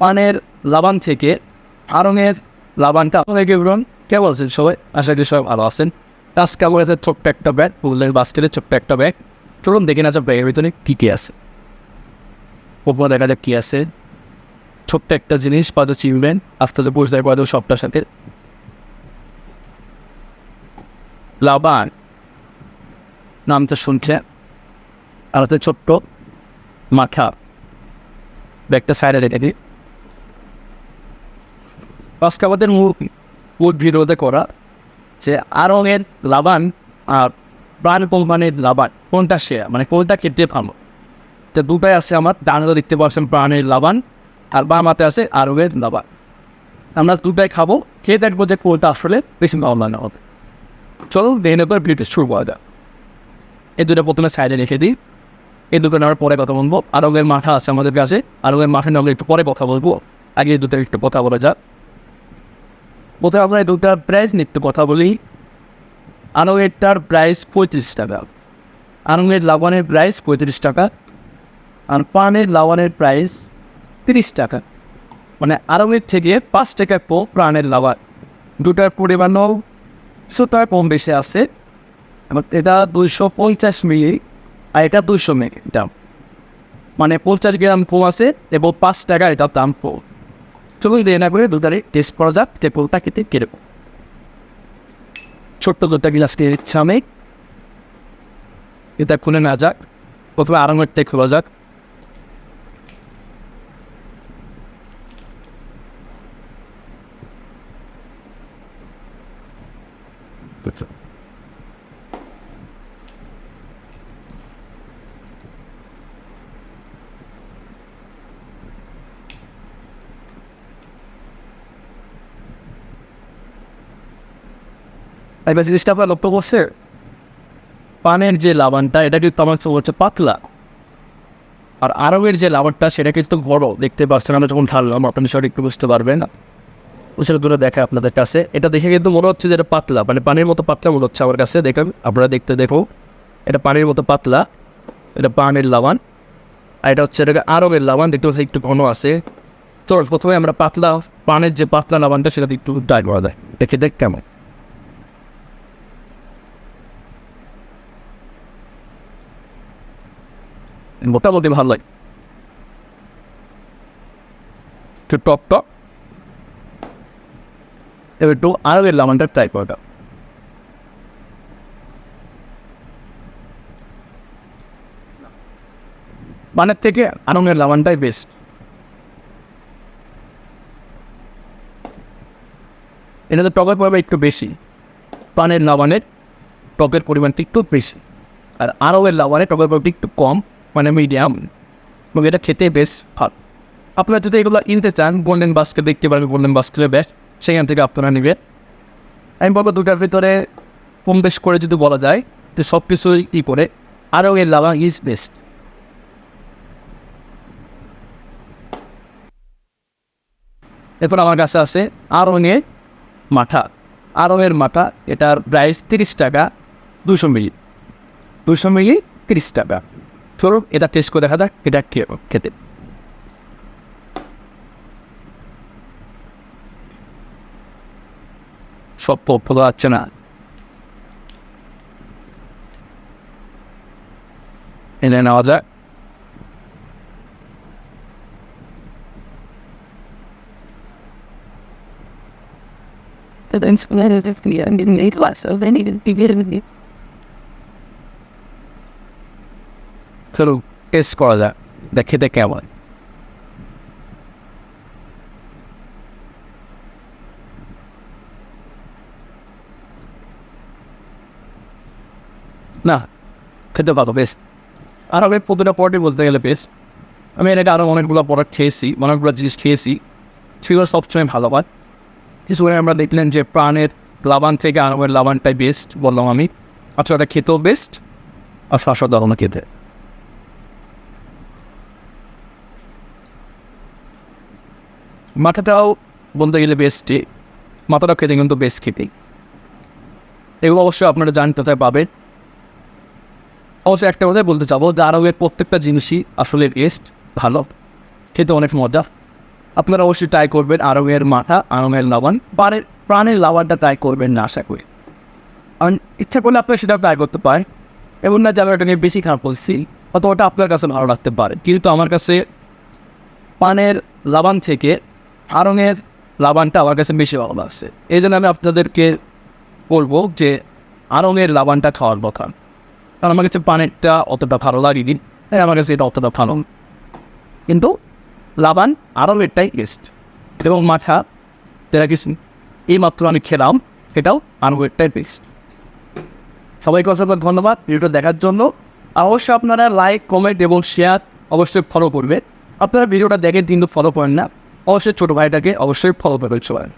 পানের লাবান থেকে আরঙের লাবানটা আপনাকে বলুন কে বলছেন সবাই? আশা করি সবাই ভালো আছেন। আমার কাছে ছোট্ট একটা ব্যাগ বললেন বাস্কেটের ছোট্ট একটা ব্যাগ চলুন দেখে না ব্যাগের ভিতরে কী কী আছে। ওপরে দেখা যাক কী আছে। ছোট্ট একটা জিনিস হয়তো চিনবেন। আস্তে আস্তে পরিচয় দেবো সবটার সাথে। লাবান। নামটা শুনছে আর হচ্ছে ছোট্ট মাখা। ব্যাগটা সাইডে রেখে দিই। আজকে আমাদের মূল করা যে আরঙের লাবান আর প্রাণ কোম্পানির লাবান, কোনটা শেয়ার মানে কোনটা খেতে ভালো? তো দুটাই আছে আমার। ডান হাতে দেখতে পাচ্ছেন প্রাণের লাবান আর বাম হাতে আছে আরঙের লাবান। আমরা দুটাই খাব। খেয়ে দেখব যে কোনটা আসলে বেশি ভালো লাগে হবে। চলো দেখে নেবার ভিডিও শুরু করা যাক। এই দুটো প্রথমে সাইডে রেখে দিই। এই দুটো নেওয়ার পরে কথা বলব। আরঙের মাঠা আছে আমাদের কাছে। আরঙের মাঠে নেওয়ার একটু পরে কথা বলব। আগে এই দুটো একটু কথা বলা যাক। প্রথমে আমরা দুটার প্রাইস নিত্য কথা বলি। আরঙেরটার প্রাইস পঁয়ত্রিশ টাকা। আরঙের লাবানের প্রাইস পঁয়ত্রিশ টাকা। আর পানের লাবানের প্রাইস তিরিশ টাকা। মানে আরঙের থেকে পাঁচ টাকা পো প্রাণের লাভার দুটার পরিমাণও কিছুটা কম বেশি আছে। এবং এটা দুইশো পঞ্চাশ মিলি আর এটা দুইশো মিলি দাম। মানে পঞ্চাশ গ্রাম কম আছে এবং পাঁচ টাকা এটার দাম কম। চলুন দিয়ে না করে দুটারই টেস্ট করা যাক যে কোনটা খেতে কীরকম ছোট্ট দুটা গিলাস নিয়ে নিচ্ছে আমি। এটা খুলে না যাক প্রথমে আরঙেরটাই খোলা যাক। এবার জিনিসটা আপনার লক্ষ্য করছে পানের যে লাবানটা এটা কিন্তু আমার হচ্ছে পাতলা। আর আরবের যে লাবানটা সেটা কিন্তু বড়। দেখতে পাচ্ছেন, আমরা যখন ঢাললাম আপনি সঠিক একটু বুঝতে পারবেন। ওইটা দূরে দেখে আপনাদের কাছে। এটা দেখে কিন্তু মনে হচ্ছে যে এটা পাতলা। মানে পানির মতো পাতলা মনে হচ্ছে আমার কাছে। দেখেন, আপনারা দেখতে দেখো এটা পানির মতো পাতলা। এটা পানের লাবান আর এটা হচ্ছে এটাকে আরবের লাবান দেখতে পাচ্ছি একটু ঘন আছে। তো প্রথমে আমরা পাতলা, পানের যে পাতলা লাবানটা সেটা একটু ট্রাই করা যায়। দেখে দেখ কেমন। মোটামুটি ভালো লাগে একটু টক টক। এবার একটু আরবের লামানটা ট্রাই করে দাও মানের থেকে আরঙের লামানটাই বেস্ট এটাতে টকের পরিমাণ একটু বেশি। পানের লাবানের টকের পরিমাণটা একটু বেশি। আর আরবের লাবানে টকের পরিমাণটা একটু কম। মানে মিডিয়াম এবং এটা খেতে বেশ ভালো। আপনারা যদি এগুলো কিনতে চান গোল্ডেন বাস্কেট দেখতে পারবেন গোল্ডেন বাস্কেটের বেস্ট সেখান থেকে আপনারা নেবেন। আমি বলব দুটার ভিতরে কম বেশ করে যদি বলা যায় যে সব কিছুই ই করে আরও এর লাভা ইজ বেস্ট এরপর আমার কাছে আছে আরও নিয়ে মাথা। আরও এর মাথা, এটার প্রাইস তিরিশ টাকা, দুশো মিলি। দুশো মিলি তিরিশ টাকা। চলুন এটা টেস্ট করে দেখা যাক এটা কে খেতে সব পক্ষ যাচ্ছে না এনে নেওয়া যাক The instrument is clear and didn't need less, so they needed to get it. চলুন টেস্ট করা যাক, দেখ খেতে কেমন। না, খেতে ভালো বেশ আর আমি প্রতিটা পরটি বলতে গেলে বেশ আমি এর আগে আরও অনেকগুলো প্রোডাক্ট খেয়েছি, অনেকগুলো জিনিস খেয়েছি, সেগুলো সবসময় ভালো পায় কিছু আমরা দেখলেন যে প্রাণের লাবান থেকে আরবের লাবানটাই বেস্ট বললাম আমি। আচ্ছা ওটা খেতেও বেস্ট আর শ্বাসদারণও খেতে। মাথাটাও বলতে গেলে বেস্টই মাথাটা খেতে কিন্তু বেস্ট খেতেই এগুলো অবশ্যই আপনারা জানেন কোথায় পাবেন। অবশ্যই একটা কথাই বলতে চাবো যে আরবের প্রত্যেকটা জিনিসই আসলে বেস্ট ভালো, খেতে অনেক মজা। আপনারা অবশ্যই ট্রাই করবেন আরঙের মাথা আরঙের লবণ পানের প্রাণের লবণটা ট্রাই করবেন না, আশা করি। আর ইচ্ছা করলে আপনারা সেটা ট্রাই করতে পারেন। এমন না যে আমি ওটা নিয়ে বেশি খারাপ বলছি অত ওটা আপনার কাছে ভালো লাগতে পারে। কিন্তু আমার কাছে পানের লাবান থেকে আরঙের লাবানটা আমার কাছে বেশি ভালো লাগছে। এই জন্য আমি আপনাদেরকে বলব যে আরঙের লাবানটা খাওয়ার কথা। কারণ আমার কাছে পানেরটা অতটা ভালো লাগেনি, তাই আমার কাছে এটা অতটা ভালো কিন্তু লাবান আরঙেরটাই বেস্ট এবং মাথা যেটা কিছু এই মাত্র আমি খেলাম, এটাও আরঙেরটাই বেস্ট সবাইকে অসংখ্য ধন্যবাদ ভিডিওটা দেখার জন্য। আর অবশ্যই আপনারা লাইক কমেন্ট এবং শেয়ার অবশ্যই ফলো করবেন। আপনারা ভিডিওটা দেখেন কিন্তু ফলো করেন না। অবশ্যই ছোটো ভাইটাকে অবশ্যই ফলো করে সবাই